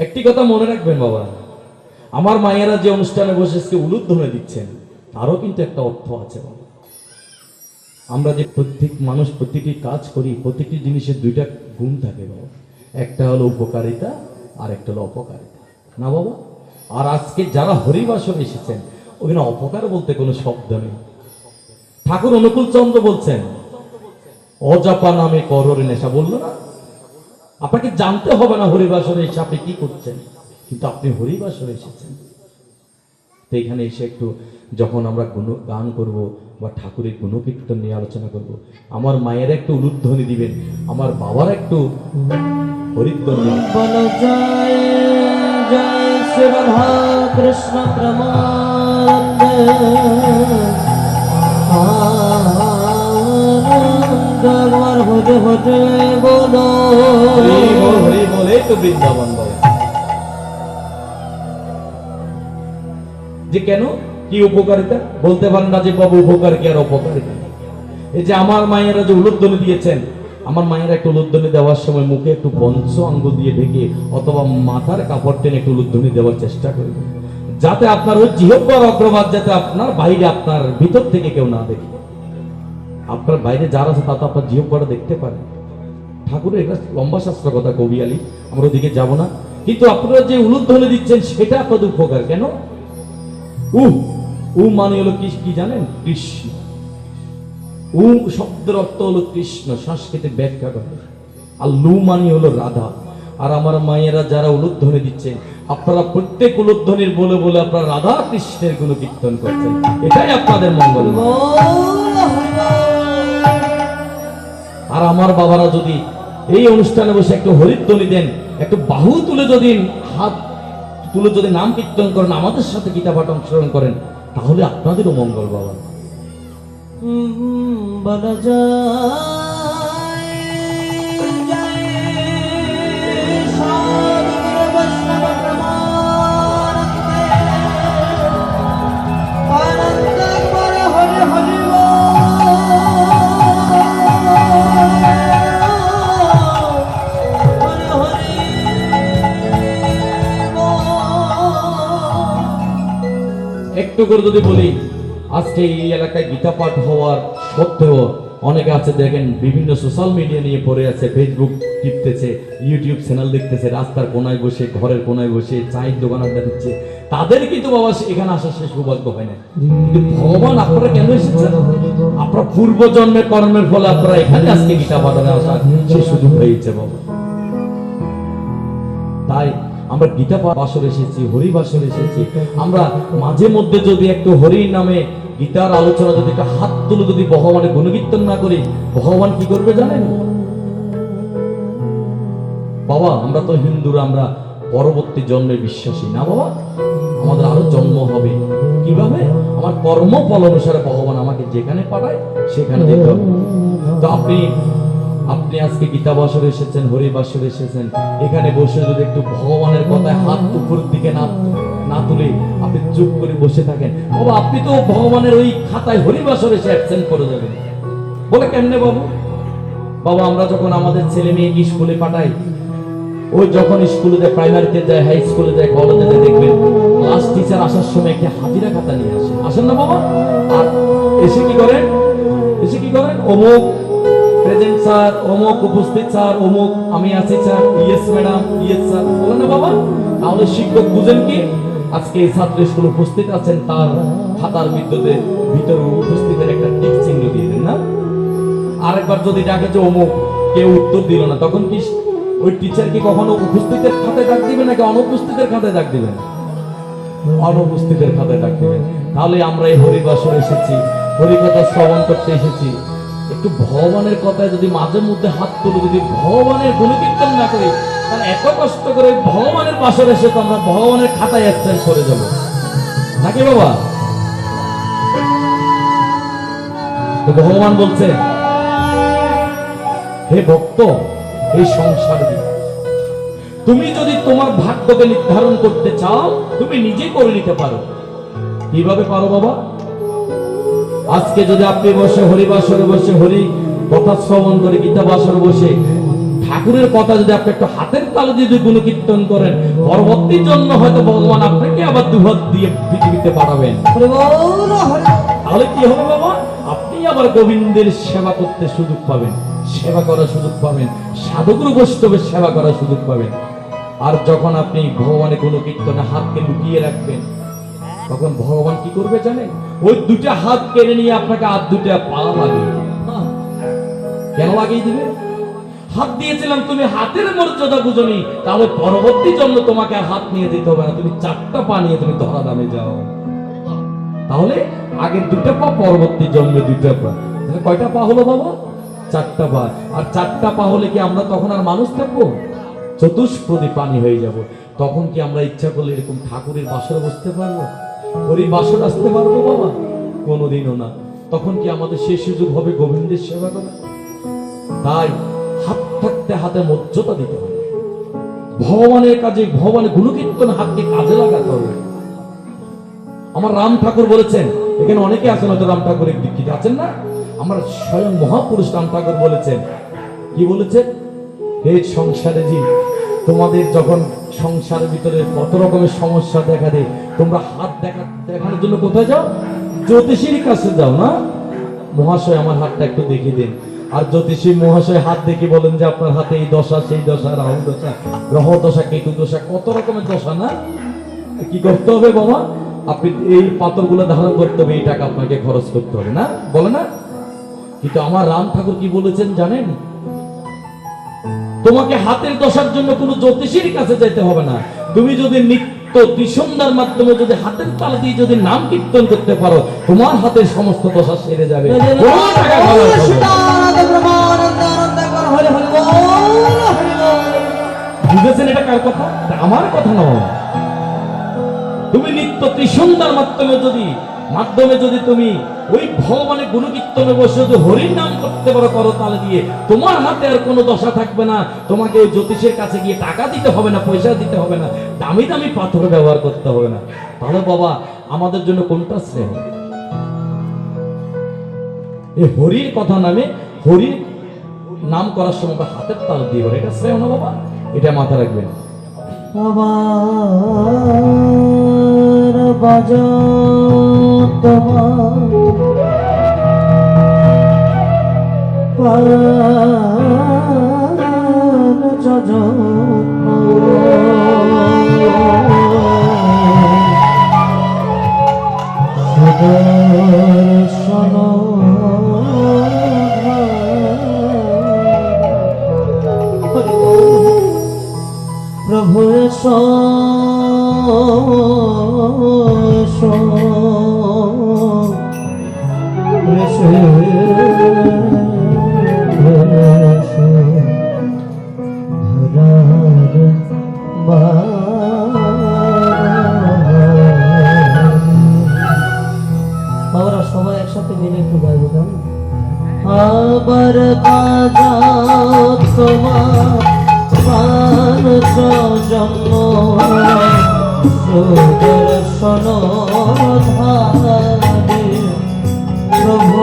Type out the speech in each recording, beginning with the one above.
একটি কথা মনে রাখবেন বাবা। আমার মায়েরা যে অনুষ্ঠানে বসে আজকে উলুধ্বনে দিচ্ছেন, তারও কিন্তু একটা অর্থ আছে বাবা। আমরা যে প্রত্যেক মানুষ প্রতিটি কাজ করি, প্রতিটি জিনিসের দুইটা গুণ থাকে বাবা। একটা হলো উপকারিতা, আর একটা হলো অপকারিতা। না বাবা? আর আজকে যারা হরিবাসন এসেছেন, ওখানে অপকার বলতে কোনো শব্দ নেই। ঠাকুর অনুকূল চন্দ্র বলছেন, অজাপা নামে করর নেশা, বলল না? আপনাকে জানতে হবে না হরিবাসরে এসে আপনি কি করছেন। কিন্তু আপনি হরিবাসরে এসেছেন। তো এখানে এসে একটু যখন আমরা গুণ গান করব বা ঠাকুরের গুণকীর্তন নিয়ে আলোচনা করব, আমার মায়ের একটু উলুধ্বনি দিবেন, আমার বাবার একটু শ্রী কৃষ্ণ বলো। হরি বল যে কেন? কি উপকারিতা? বলতে পারেন না যে বাবু উপকার কি আর এই যে আমার মায়েরা যে দিয়েছেন, আমার মায়েরা একটু দেওয়ার সময় মুখে একটু পঞ্চ দিয়ে ঢেকে অথবা মাথার কাপড় টেনে একটু দেওয়ার চেষ্টা করবেন যাতে আপনার ওই জিহ্বার অগ্রভাগ যাতে আপনার বাইরে, আপনার ভিতর থেকে কেউ না দেখে। আপনার বাইরে যারা আছে তা তো আপনার জিহ্বাটা দেখতে পারে। ঠাকুরের এটা লম্বা শাস্ত্র কথা কবি আলী আমরা ওদিকে যাব না। কিন্তু আপনারা যে উলুধ্বনি দিচ্ছেন সেটা আপনাদের উপকার। কেন? উ উ মানে হলো কি কি জানেন? কৃষ্ণ। উ শব্দের অর্থ হলো কৃষ্ণ সংস্কৃতে ব্যাখ্যা করে। আর লু মানে হলো রাধা। আর আমার মায়েরা যারা উলুধ্বনি দিচ্ছেন আপনারা প্রত্যেক উলুধ্বনির বলে বলে আপনারা রাধা কৃষ্ণের গুণ কীর্তন করছেন। এটাই আপনাদের মঙ্গল আর আমার বাবারা যদি এই অনুষ্ঠানে বসে একটু হরিধ্বনি দেন, একটু বাহু তুলে যদি হাত, তুলে যদি নাম কীর্তন করেন, আমাদের সাথে গীতা পাঠ অংশগ্রহণ করেন, তাহলে আপনাদেরও মঙ্গল বাবা বল করে যদি বলি আজকে এই এলাকায় গীতা পাঠ হওয়ার সত্ত্বেও অনেকে আছে, দেখেন বিভিন্ন সোশ্যাল মিডিয়া নিয়ে পড়ে আছে ফেসবুক টিপতেছে ইউটিউব চ্যানেল দেখতেছে, রাস্তার কোনায় বসে, ঘরের কোনায় বসে, চায়ের দোকান আড্ডা দিচ্ছে। তাদের কিন্তু বাবা এখানে আসার সে সৌভাগ্য হয় না কিন্তু ভগবান আপনারা কেন এসেছেন? আপনার পূর্ব জন্মের কর্মের ফলে আপনারা এখানে আজকে গীতা পাঠনে আসা সে সুযোগ হয়েছে বাবা। তাই আমরা গীতা বাসর এসেছি, হরি বাসর এসেছি। আমরা মাঝে মধ্যে যদি একটু হরি নামে গীতার আলোচনা যদি একটা হাত তুলে যদি ভগবানের গুণকীর্তন না করি, ভগবান কি করবে জানেন? বাবা, আমরা তো হিন্দুরা, আমরা পরবর্তী জন্মে বিশ্বাসী। না বাবা, আমাদের আরও জন্ম হবে। কীভাবে? আমার কর্ম ফল অনুসারে ভগবান আমাকে যেখানে পাঠায়, সেখানে যেতে হবে। তো আপনি আপনি আজকে গীতা বাসর এসেছেন, হরি বাসর এসেছেন। এখানে বসে যদি একটু ভগবানের কথায় হাত উপরের দিকে না না তুলে, আপনি চুপ করে বসে থাকেন। বাবা, আপনি তো ভগবানের ওই খাতায় হরি বাসর এসে অ্যাবসেন্ট করে যাবেন। বলে কেমনে বাবু? বাবা, আমরা যখন আমাদের ছেলে মেয়েকে স্কুলে পাঠাই ওই যখন স্কুলে যায় প্রাইমারিতে যায় হাই স্কুলে যায় কলেজে যায়, দেখবেন ক্লাস টিচার আসার সময় একটা হাজিরা খাতা নিয়ে আসে। আসেন না বাবা? আর এসে কি করেন? এসে কি করেন? অমুক স্যার, অমুক উপস্থিত স্যার, অমুক, আমি আছি sir, yes madam, yes sir. বলেন না বাবা, তাহলে শিক্ষক বুঝেন কি? আজকে এই স্কুল উপস্থিত আছেন তার খাতার বিদ্যুতে ভিতরে উপস্থিতের একটা টিক চিহ্ন দিয়ে দেন, না? আরেকবার যদি ডাকে যে অমুক, কেউ উত্তর দিল না, তখন কি ওই টিচার কি কখনো উপস্থিতের খাতায় ডাক দিবে নাকি অনুপস্থিতের খাতায় ডাক দিবেন? অনুপস্থিতের খাতায় ডাক দিবেন। তাহলে আমরা এই হরিবাসর এসেছি, হরিকথা শ্রবণ করতে এসেছি। একটু ভগবানের কথায় যদি মাঝে মধ্যে হাত তুলে, যদি ভগবানের গুণকীর্তন না করি, তাহলে এত কষ্ট করে ভগবানের পাশে এসে তো আমরা ভগবানের খাতায় অ্যাবসেন্ট করে যাব নাকি বাবা? তো ভগবান বলছে, হে ভক্ত, এই সংসার তুমি যদি তোমার ভাগ্যকে নির্ধারণ করতে চাও, তুমি নিজে করে নিতে পারো। কীভাবে পারো বাবা? আজকে যদি আপনি বসে হরিবাসরে বসে হরি কথা শ্রবণ করে গীতা বাসরে বসে ঠাকুরের কথা যদি আপনি একটু হাতের তালে যদি গুণ কীর্তন করেন পরবর্তী জন্য হয়তো ভগবান আপনাকে আবার দুহাত দিয়ে পৃথিবীতে পাঠাবেন। তাহলে কি হবে বাবা? আপনি আবার গোবিন্দের সেবা করতে সুযোগ পাবেন সেবা করার সুযোগ পাবেন সাধুগুরু বৈষ্ণবের সেবা করার সুযোগ পাবেন। আর যখন আপনি ভগবানের কোনো কীর্তনে হাতকে লুকিয়ে রাখবেন তখন ভগবান কি করবে জানেন? ওই দুটা হাত কেড়ে নিয়ে আপনাকে আর দুটা পা লাগিয়ে কেন লাগিয়ে দিবে? হাত দিয়েছিলাম তুমি হাতের মর্যাদা বুঝনি, তাহলে পরবর্তী জন্য তোমাকে আর হাত নিয়ে দিতে হবে না। তুমি চারটা পা নিয়ে তুমি ধরা দামে যাও। তাহলে আগের দুটা পা, পরবর্তী জন্মে দুটো পা। তাহলে কয়টা পা হলো বাবা চারটা পা। আর চারটা পা হলে কি আমরা তখন আর মানুষ থাকব? চতুষ্পদী পানি হয়ে যাব। তখন কি আমরা ইচ্ছা করলে এরকম ঠাকুরের বাসরে বসতে পারব? হরির বাসর আসতে পারব বাবা? কোনোদিনও না। তখন কি আমাদের সেই সুযোগ হবে গোবিন্দের সেবা করা তাই হাত থাকতে হাতে মর্যাদা দিতে হবে। ভগবানের কাজে ভগবানের গুণকীর্তন হাতকে কাজে লাগাতে হবে। আমার রাম ঠাকুর বলেছেন, এখানে অনেকে আছেন, হয়তো রাম ঠাকুরের দীক্ষিত আছেন না? আমার স্বয়ং মহাপুরুষ রাম ঠাকুর বলেছেন, কি বলেছেন? হে সংসারে জি তোমাদের যখন সংসারের ভিতরে কত রকমের সমস্যা দেখা দেয়? তোমরা হাত দেখা দেখানোর জন্য কোথায় যাও? জ্যোতিষীর কাছে যাও, না? মহাশয়, আমার হাতটা একটু দেখিয়ে দিন। আর জ্যোতিষী মহাশয় হাত দেখে বলেন যে আপনার হাতে এই দশা, সেই দশা, রাহু দশা, গ্রহ দশা, কেতু দশা, কত রকমের দশা, না? কি করতে হবে বাবা? আপনি এই পাথরগুলো ধারণ করতে হবে, এই টাকা আপনাকে খরচ করতে হবে, না? বলে না? কিন্তু আমার রাম ঠাকুর কি বলেছেন জানেন? তোমাকে হাতের দশার জন্য কোনো জ্যোতিষীর কাছে যেতে হবে না। তুমি যদি নিত্য মাধ্যমে যদি হাতের তালা দিয়ে যদি নাম কীর্তন করতে পারো তোমার হাতের সমস্ত দশা সেরে যাবে। বুঝেছেন এটা কার কথা? আমার কথা নয়। তুমি নিত্য ত্রিসন্ধ্যার মাধ্যমে যদি মাধ্যমে যদি তুমি ওই ভগবানের গুণকীর্তনে বসে যদি হরির নাম করতে পারো, করো তাহলে দিয়ে তোমার হাতে আর কোনো দশা থাকবে না। তোমাকে জ্যোতিষের কাছে গিয়ে টাকা দিতে হবে না, পয়সা দিতে হবে না, দামি দামি পাথর ব্যবহার করতে হবে না। তাহলে বাবা, আমাদের জন্য কোনটা শ্রেয়? এই হরির কথা নামে হরির নাম করার সময় হাতের তাল দিয়ে এটা শ্রেয় না বাবা, এটা মাথা রাখবেন। আমার বাজ তোমার প্রভু সুদর্শন ধারে প্রভু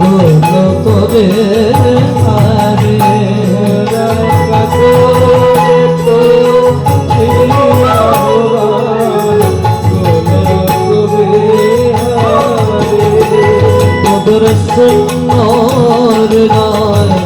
গগন করে হারে রে করে আহবা গগন করে হারে মধুর সুন্দর রায়